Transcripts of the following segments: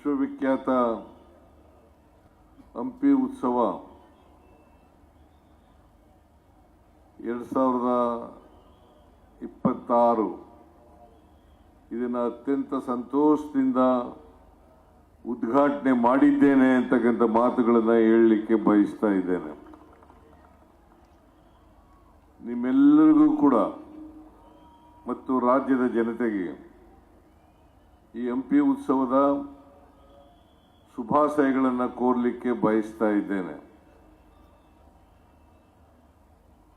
ವಿಶ್ವವಿಖ್ಯಾತ ಹಂಪಿ ಉತ್ಸವ ಎರಡು ಸಾವಿರದ ಇಪ್ಪತ್ತಾರು. ಇದನ್ನು ಅತ್ಯಂತ ಸಂತೋಷದಿಂದ ಉದ್ಘಾಟನೆ ಮಾಡಿದ್ದೇನೆ ಅಂತಕ್ಕಂಥ ಮಾತುಗಳನ್ನು ಹೇಳಲಿಕ್ಕೆ ಬಯಸ್ತಾ ಇದ್ದೇನೆ. ನಿಮ್ಮೆಲ್ಲರಿಗೂ ಕೂಡ ಮತ್ತು ರಾಜ್ಯದ ಜನತೆಗೆ ಈ ಹಂಪಿ ಉತ್ಸವದ ಶುಭಾಶಯಗಳನ್ನು ಕೋರ್ಲಿಕ್ಕೆ ಬಯಸ್ತಾ ಇದ್ದೇನೆ.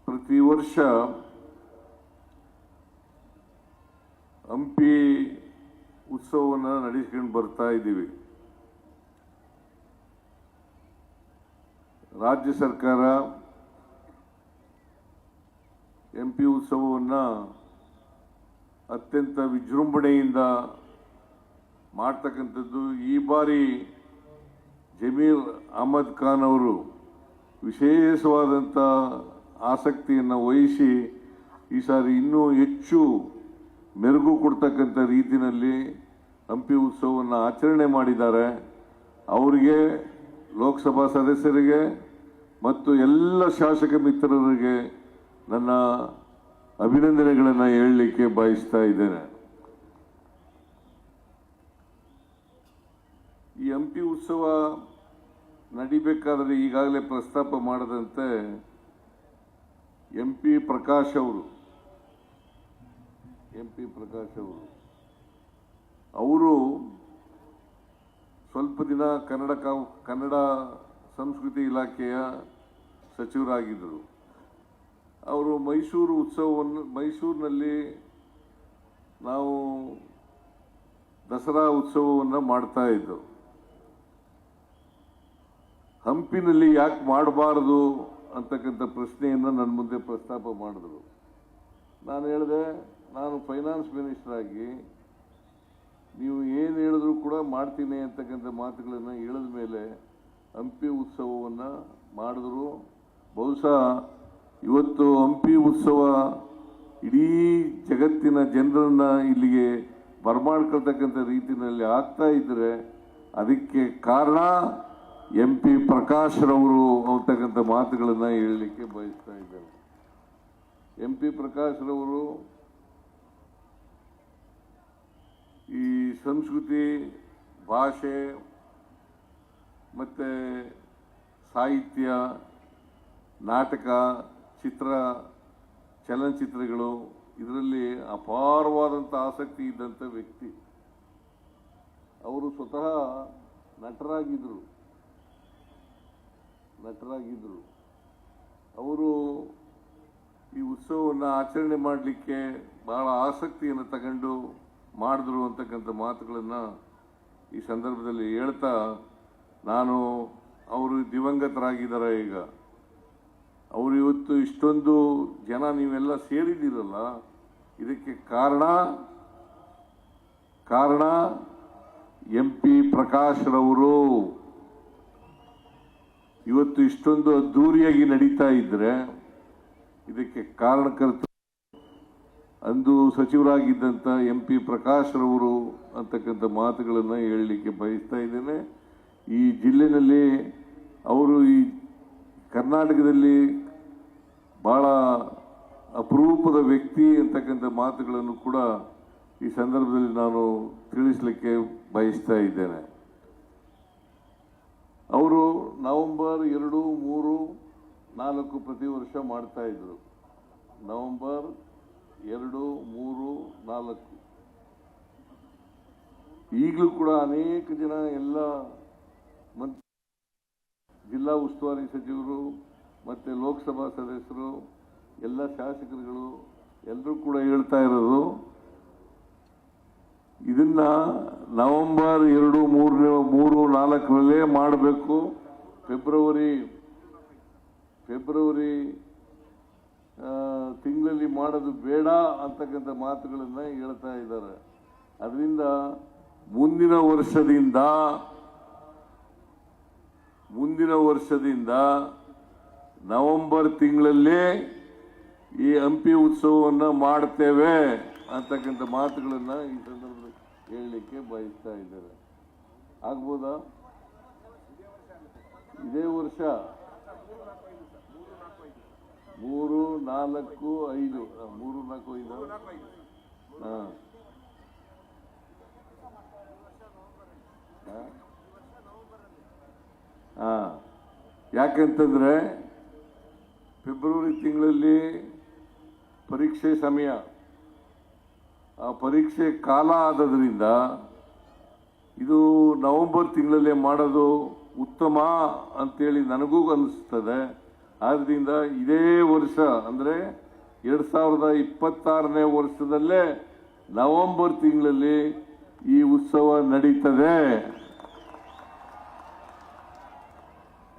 ಪ್ರತಿ ವರ್ಷ ಹಂಪಿ ಉತ್ಸವವನ್ನು ನಡೆಸ್ಕೊಂಡು ಬರ್ತಾ ಇದ್ದೀವಿ. ರಾಜ್ಯ ಸರ್ಕಾರ ಎಂಪಿ ಉತ್ಸವವನ್ನು ಅತ್ಯಂತ ವಿಜೃಂಭಣೆಯಿಂದ ಮಾಡ್ತಕ್ಕಂಥದ್ದು ಈ ಬಾರಿ ಜಮೀರ್ ಅಹಮದ್ ಖಾನ್ ಅವರು ವಿಶೇಷವಾದಂಥ ಆಸಕ್ತಿಯನ್ನು ವಹಿಸಿ ಈ ಸಾರಿ ಇನ್ನೂ ಹೆಚ್ಚು ಮೆರುಗು ಕೊಡ್ತಕ್ಕಂಥ ರೀತಿಯಲ್ಲಿ ಹಂಪಿ ಉತ್ಸವವನ್ನು ಆಚರಣೆ ಮಾಡಿದ್ದಾರೆ. ಅವರಿಗೆ, ಲೋಕಸಭಾ ಸದಸ್ಯರಿಗೆ ಮತ್ತು ಎಲ್ಲ ಶಾಸಕ ಮಿತ್ರರಿಗೆ ನನ್ನ ಅಭಿನಂದನೆಗಳನ್ನು ಹೇಳಲಿಕ್ಕೆ ಬಯಸ್ತಾ ಇದ್ದೇನೆ. ಈ ಹಂಪಿ ಉತ್ಸವ ನಡಿಬೇಕಾದ್ರೆ ಈಗಾಗಲೇ ಪ್ರಸ್ತಾಪ ಮಾಡದಂತೆ ಎಂ ಪಿ ಪ್ರಕಾಶ್ ಅವರು, ಎಂ ಪಿ ಪ್ರಕಾಶ್ ಅವರು ಅವರು ಸ್ವಲ್ಪ ದಿನ ಕನ್ನಡ ಕನ್ನಡ ಸಂಸ್ಕೃತಿ ಇಲಾಖೆಯ ಸಚಿವರಾಗಿದ್ದರು. ಅವರು ಮೈಸೂರು ಉತ್ಸವವನ್ನು, ಮೈಸೂರಿನಲ್ಲಿ ನಾವು ದಸರಾ ಉತ್ಸವವನ್ನು ಮಾಡ್ತಾ ಇದ್ದೆವು ಹಂಪಿನಲ್ಲಿ ಯಾಕೆ ಮಾಡಬಾರದು ಅಂತಕ್ಕಂಥ ಪ್ರಶ್ನೆಯನ್ನು ನನ್ನ ಮುಂದೆ ಪ್ರಸ್ತಾಪ ಮಾಡಿದ್ರು. ನಾನು ಹೇಳಿದೆ, ನಾನು ಫೈನಾನ್ಸ್ ಮಿನಿಸ್ಟರ್ ಆಗಿ ನೀವು ಏನು ಹೇಳಿದ್ರು ಕೂಡ ಮಾಡ್ತೀನಿ ಅಂತಕ್ಕಂಥ ಮಾತುಗಳನ್ನು ಹೇಳಿದ ಮೇಲೆ ಹಂಪಿ ಉತ್ಸವವನ್ನು ಮಾಡಿದ್ರು. ಬಹುಶಃ ಇವತ್ತು ಹಂಪಿ ಉತ್ಸವ ಇಡೀ ಜಗತ್ತಿನ ಜನರನ್ನು ಇಲ್ಲಿಗೆ ಬರಮಾಡ್ಕೊಳ್ತಕ್ಕಂಥ ರೀತಿಯಲ್ಲಿ ಆಗ್ತಾ ಇದ್ದರೆ ಅದಕ್ಕೆ ಕಾರಣ ಎಂ ಪಿ ಪ್ರಕಾಶ್ ರವರು ಅಂತಕ್ಕಂಥ ಮಾತುಗಳನ್ನು ಹೇಳಲಿಕ್ಕೆ ಬಯಸ್ತಾ ಇದ್ದಾರೆ ಎಂ ಪಿ ಪ್ರಕಾಶ್ ರವರು ಈ ಸಂಸ್ಕೃತಿ, ಭಾಷೆ ಮತ್ತು ಸಾಹಿತ್ಯ, ನಾಟಕ, ಚಿತ್ರ, ಚಲನಚಿತ್ರಗಳು ಇದರಲ್ಲಿ ಅಪಾರವಾದಂಥ ಆಸಕ್ತಿ ಇದ್ದಂಥ ವ್ಯಕ್ತಿ. ಅವರು ಸ್ವತಃ ನಟರಾಗಿದ್ದರು. ನಟರಾಗಿದ್ದರು ಅವರು ಈ ಉತ್ಸವವನ್ನು ಆಚರಣೆ ಮಾಡಲಿಕ್ಕೆ ಬಹಳ ಆಸಕ್ತಿಯನ್ನು ತಗೊಂಡು ಮಾಡಿದ್ರು ಅಂತಕ್ಕಂಥ ಮಾತುಗಳನ್ನು ಈ ಸಂದರ್ಭದಲ್ಲಿ ಹೇಳ್ತಾ ನಾನು ಅವರು ದಿವಂಗತರಾಗಿದ್ದಾರೆ ಈಗ. ಅವರು ಇವತ್ತು ಇಷ್ಟೊಂದು ಜನ ನೀವೆಲ್ಲ ಸೇರಿದ್ದೀರಲ್ಲ, ಇದಕ್ಕೆ ಕಾರಣ ಕಾರಣ ಎಂ ಪಿ ಪ್ರಕಾಶ್ ರವರು. ಇವತ್ತು ಇಷ್ಟೊಂದು ಅದ್ದೂರಿಯಾಗಿ ನಡೀತಾ ಇದ್ರೆ ಇದಕ್ಕೆ ಕಾರಣಕರ್ತ ಅಂದು ಸಚಿವರಾಗಿದ್ದಂಥ ಎಂ ಪಿ ಪ್ರಕಾಶ್ ರವರು ಅಂತಕ್ಕಂಥ ಮಾತುಗಳನ್ನು ಹೇಳಲಿಕ್ಕೆ ಬಯಸ್ತಾ ಇದ್ದೇನೆ. ಈ ಜಿಲ್ಲೆನಲ್ಲಿ ಅವರು ಈ ಕರ್ನಾಟಕದಲ್ಲಿ ಭಾಳ ಅಪರೂಪದ ವ್ಯಕ್ತಿ ಅಂತಕ್ಕಂಥ ಮಾತುಗಳನ್ನು ಕೂಡ ಈ ಸಂದರ್ಭದಲ್ಲಿ ನಾನು ತಿಳಿಸಲಿಕ್ಕೆ ಬಯಸ್ತಾ ಇದ್ದೇನೆ. ಅವರು ನವೆಂಬರ್ ಎರಡು, ಮೂರು, ನಾಲ್ಕು ಪ್ರತಿ ವರ್ಷ ಮಾಡ್ತಾ ಇದ್ರು. ನವೆಂಬರ್ ಎರಡು, ಮೂರು, ನಾಲ್ಕು. ಈಗಲೂ ಕೂಡ ಅನೇಕ ಜನ ಎಲ್ಲ ಮಂತ್ರಿ, ಜಿಲ್ಲಾ ಉಸ್ತುವಾರಿ ಸಚಿವರು ಮತ್ತು ಲೋಕಸಭಾ ಸದಸ್ಯರು, ಎಲ್ಲ ಶಾಸಕರುಗಳು ಎಲ್ಲರೂ ಕೂಡ ಹೇಳ್ತಾ ಇರೋದು, ಇದನ್ನ ನವೆಂಬರ್ ಎರಡು ಮೂರನೇ ಮೂರು, ನಾಲ್ಕರಲ್ಲೇ ಮಾಡಬೇಕು. ಫೆಬ್ರವರಿ ಫೆಬ್ರವರಿ ತಿಂಗಳಲ್ಲಿ ಮಾಡೋದು ಬೇಡ ಅಂತಕ್ಕಂಥ ಮಾತುಗಳನ್ನು ಹೇಳ್ತಾ ಇದ್ದಾರೆ. ಅದರಿಂದ ಮುಂದಿನ ವರ್ಷದಿಂದ ಮುಂದಿನ ವರ್ಷದಿಂದ ನವೆಂಬರ್ ತಿಂಗಳಲ್ಲೇ ಈ ಹಂಪಿ ಉತ್ಸವವನ್ನು ಮಾಡ್ತೇವೆ ಅಂತಕ್ಕಂಥ ಮಾತುಗಳನ್ನು ಈ ಸಂದರ್ಭದಲ್ಲಿ ಹೇಳಲಿಕ್ಕೆ ಬಯಸ್ತಾ ಇದ್ದಾರೆ. ಆಗ್ಬೋದಾ? ಇದೇ ವರ್ಷ ಮೂರು, ನಾಲ್ಕು, ಐದು. ಮೂರು, ನಾಲ್ಕು, ಐದು. ಹಾಂ. ಹಾ. ಯಾಕಂತಂದ್ರೆ, ಫೆಬ್ರವರಿ ತಿಂಗಳಲ್ಲಿ ಪರೀಕ್ಷೆ ಸಮಯ. ಆ ಪರೀಕ್ಷೆ ಕಾಲ ಆದ್ದರಿಂದ ಇದು ನವೆಂಬರ್ ತಿಂಗಳಲ್ಲೇ ಮಾಡೋದು ಉತ್ತಮ ಅಂತೇಳಿ ನನಗೂ ಅನಿಸ್ತದೆ. ಆದ್ದರಿಂದ ಇದೇ ವರ್ಷ ಅಂದರೆ ಎರಡು ಸಾವಿರದ ಇಪ್ಪತ್ತಾರನೇ ವರ್ಷದಲ್ಲೇ ನವೆಂಬರ್ ತಿಂಗಳಲ್ಲಿ ಈ ಉತ್ಸವ ನಡೀತದೆ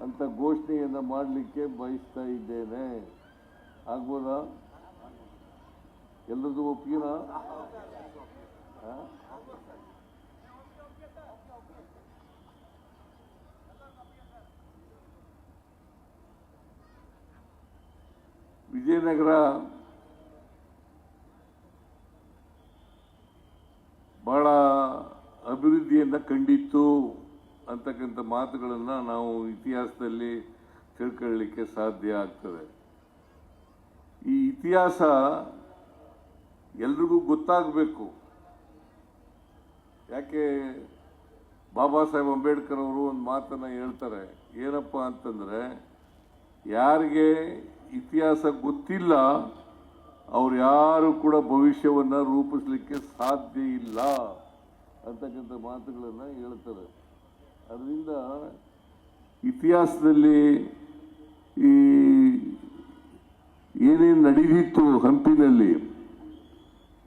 ಅಂತ ಘೋಷಣೆಯನ್ನು ಮಾಡಲಿಕ್ಕೆ ಬಯಸ್ತಾ ಇದ್ದೇನೆ. ಆಗ್ಬೋದಾ? ಎಲ್ಲರದು ಒಪ್ಪಿಗೆನಾ? ವಿಜಯನಗರ ಬಹಳ ಅಭಿವೃದ್ಧಿಯನ್ನ ಕಂಡಿತ್ತು ಅಂತಕ್ಕಂಥ ಮಾತುಗಳನ್ನು ನಾವು ಇತಿಹಾಸದಲ್ಲಿ ತಿಳ್ಕೊಳ್ಳಿಕ್ಕೆ ಸಾಧ್ಯ ಆಗ್ತದೆ. ಈ ಇತಿಹಾಸ ಎಲ್ರಿಗೂ ಗೊತ್ತಾಗಬೇಕು. ಯಾಕೆ ಬಾಬಾ ಸಾಹೇಬ್ ಅಂಬೇಡ್ಕರ್ ಅವರು ಒಂದು ಮಾತನ್ನು ಹೇಳ್ತಾರೆ, ಏನಪ್ಪ ಅಂತಂದರೆ, ಯಾರಿಗೆ ಇತಿಹಾಸ ಗೊತ್ತಿಲ್ಲ, ಅವ್ರು ಯಾರು ಕೂಡ ಭವಿಷ್ಯವನ್ನು ರೂಪಿಸ್ಲಿಕ್ಕೆ ಸಾಧ್ಯ ಇಲ್ಲ ಅಂತಕ್ಕಂಥ ಮಾತುಗಳನ್ನು ಹೇಳ್ತಾರೆ. ಅದರಿಂದ ಇತಿಹಾಸದಲ್ಲಿ ಈ ಏನೇನು ನಡೆದಿತ್ತು ಹಂಪಿನಲ್ಲಿ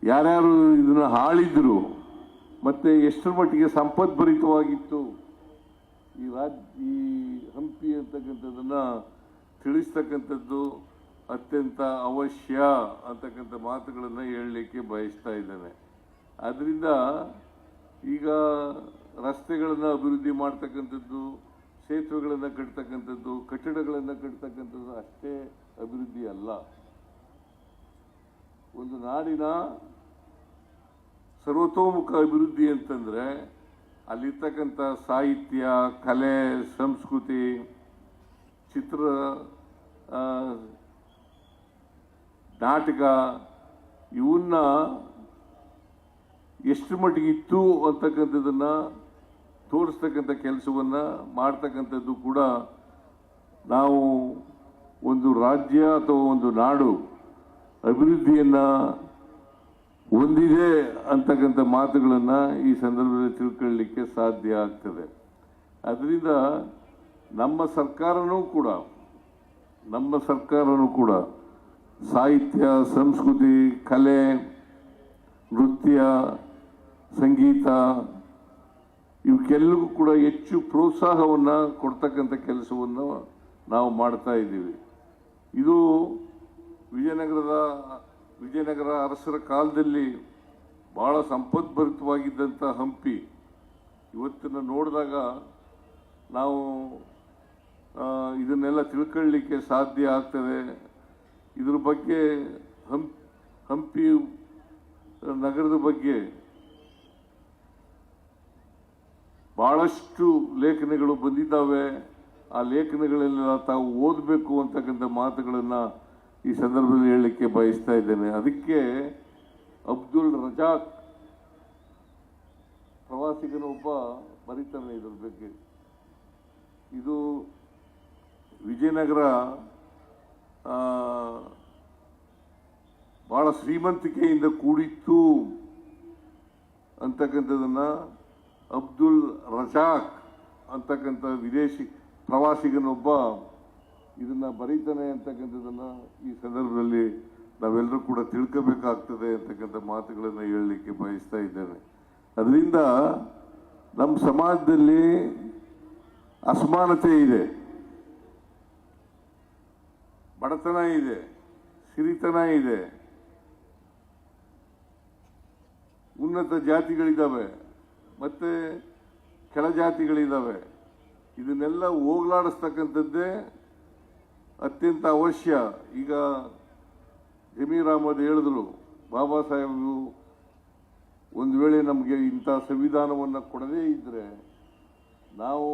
ಯಾರ್ಯಾರು ಇದನ್ನು ಹಾಳಿದ್ರು, ಮತ್ತೆ ಎಷ್ಟರ ಮಟ್ಟಿಗೆ ಸಂಪದ್ಭರಿತವಾಗಿತ್ತು ಈ ರಾಜ್ಯ ಈ ಹಂಪಿ ಅಂತಕ್ಕಂಥದ್ದನ್ನ ತಿಳಿಸ್ತಕ್ಕಂಥದ್ದು ಅತ್ಯಂತ ಅವಶ್ಯ ಅಂತಕ್ಕಂಥ ಮಾತುಗಳನ್ನು ಹೇಳಲಿಕ್ಕೆ ಬಯಸ್ತಾ ಇದ್ದೇನೆ. ಆದ್ದರಿಂದ ಈಗ ರಸ್ತೆಗಳನ್ನು ಅಭಿವೃದ್ಧಿ ಮಾಡ್ತಕ್ಕಂಥದ್ದು, ಸೇತುವೆಗಳನ್ನು ಕಟ್ತಕ್ಕಂಥದ್ದು, ಕಟ್ಟಡಗಳನ್ನು ಕಟ್ತಕ್ಕಂಥದ್ದು ಅಷ್ಟೇ ಅಭಿವೃದ್ಧಿ ಅಲ್ಲ. ಒಂದು ನಾಡಿನ ಸರ್ವತೋಮುಖ ಅಭಿವೃದ್ಧಿ ಅಂತಂದರೆ ಅಲ್ಲಿರ್ತಕ್ಕಂಥ ಸಾಹಿತ್ಯ, ಕಲೆ, ಸಂಸ್ಕೃತಿ, ಚಿತ್ರ ನಾಟಕ ಇವನ್ನ ಎಷ್ಟು ಮಟ್ಟಿಗೆ ಇತ್ತು ಅಂತಕ್ಕಂಥದ್ದನ್ನು ತೋರಿಸ್ತಕ್ಕಂಥ ಕೆಲಸವನ್ನು ಮಾಡ್ತಕ್ಕಂಥದ್ದು ಕೂಡ ನಾವು ಒಂದು ರಾಜ್ಯ ಅಥವಾ ಒಂದು ನಾಡು ಅಭಿವೃದ್ಧಿಯನ್ನ ಹೊಂದಿದೆ ಅಂತಕ್ಕಂಥ ಮಾತುಗಳನ್ನು ಈ ಸಂದರ್ಭದಲ್ಲಿ ತಿಳ್ಕೊಳ್ಳಿಕ್ಕೆ ಸಾಧ್ಯ ಆಗ್ತದೆ. ಅದರಿಂದ ನಮ್ಮ ಸರ್ಕಾರನೂ ಕೂಡ, ನಮ್ಮ ಸರ್ಕಾರನೂ ಕೂಡ ಸಾಹಿತ್ಯ, ಸಂಸ್ಕೃತಿ, ಕಲೆ, ನೃತ್ಯ, ಸಂಗೀತ, ಇವಕ್ಕೆಲ್ಲರಿಗೂ ಕೂಡ ಹೆಚ್ಚು ಪ್ರೋತ್ಸಾಹವನ್ನು ಕೊಡ್ತಕ್ಕಂಥ ಕೆಲಸವನ್ನು ನಾವು ಮಾಡ್ತಾ ಇದ್ದೀವಿ. ಇದು ವಿಜಯನಗರದ, ವಿಜಯನಗರ ಅರಸರ ಕಾಲದಲ್ಲಿ ಬಹಳ ಸಂಪದ್ಭರಿತವಾಗಿದ್ದಂಥ ಹಂಪಿ, ಇವತ್ತನ್ನು ನೋಡಿದಾಗ ನಾವು ಇದನ್ನೆಲ್ಲ ತಿಳ್ಕೊಳ್ಳಿಕ್ಕೆ ಸಾಧ್ಯ ಆಗ್ತದೆ. ಇದ್ರ ಬಗ್ಗೆ ಹಂಪ್ ಹಂಪಿ ನಗರದ ಬಗ್ಗೆ ಬಹಳಷ್ಟು ಲೇಖನಗಳು ಬಂದಿದ್ದಾವೆ. ಆ ಲೇಖನಗಳೆಲ್ಲ ತಾವು ಓದಬೇಕು ಅಂತಕ್ಕಂಥ ಮಾತುಗಳನ್ನ ಈ ಸಂದರ್ಭದಲ್ಲಿ ಹೇಳಲಿಕ್ಕೆ ಬಯಸ್ತಾ ಇದ್ದೇನೆ. ಅದಕ್ಕೆ ಅಬ್ದುಲ್ ರಜಾಕ್ ಪ್ರವಾಸಿಗನೊಬ್ಬ ಬರೀತಾನೆ ಇದ್ರ ಬಗ್ಗೆ. ಇದು ವಿಜಯನಗರ ಬಹಳ ಶ್ರೀಮಂತಿಕೆಯಿಂದ ಕೂಡಿತ್ತು ಅಂತಕ್ಕಂಥದ್ದನ್ನು ಅಬ್ದುಲ್ ರಜಾಕ್ ಅಂತಕ್ಕಂಥ ವಿದೇಶಿ ಪ್ರವಾಸಿಗನೊಬ್ಬ ಇದನ್ನ ಬರೀತಾನೆ ಅಂತಕ್ಕಂಥದ್ದನ್ನ ಈ ಸಂದರ್ಭದಲ್ಲಿ ನಾವೆಲ್ಲರೂ ಕೂಡ ತಿಳ್ಕೋಬೇಕಾಗ್ತದೆ ಅಂತಕ್ಕಂಥ ಮಾತುಗಳನ್ನು ಹೇಳಲಿಕ್ಕೆ ಬಯಸ್ತಾ ಇದ್ದೇನೆ. ಅದರಿಂದ ನಮ್ಮ ಸಮಾಜದಲ್ಲಿ ಅಸಮಾನತೆ ಇದೆ. ಬಡತನ ಇದೆ. ಸಿರಿತನ ಇದೆ. ಉನ್ನತ ಜಾತಿಗಳಿದ್ದಾವೆ. ಮತ್ತೆ ಕೆಳ ಜಾತಿಗಳಿದ್ದಾವೆ. ಇದನ್ನೆಲ್ಲ ಹೋಗ್ಲಾಡಿಸ್ತಕ್ಕಂಥದ್ದೇ ಅತ್ಯಂತ ಅವಶ್ಯ. ಈಗ ಜಮೀರ್ ಅಹಮದ್ ಹೇಳಿದ್ರು, ಬಾಬಾ ಸಾಹೇಬರು ಒಂದು ವೇಳೆ ನಮಗೆ ಇಂಥ ಸಂವಿಧಾನವನ್ನು ಕೊಡದೇ ಇದ್ದರೆ ನಾವು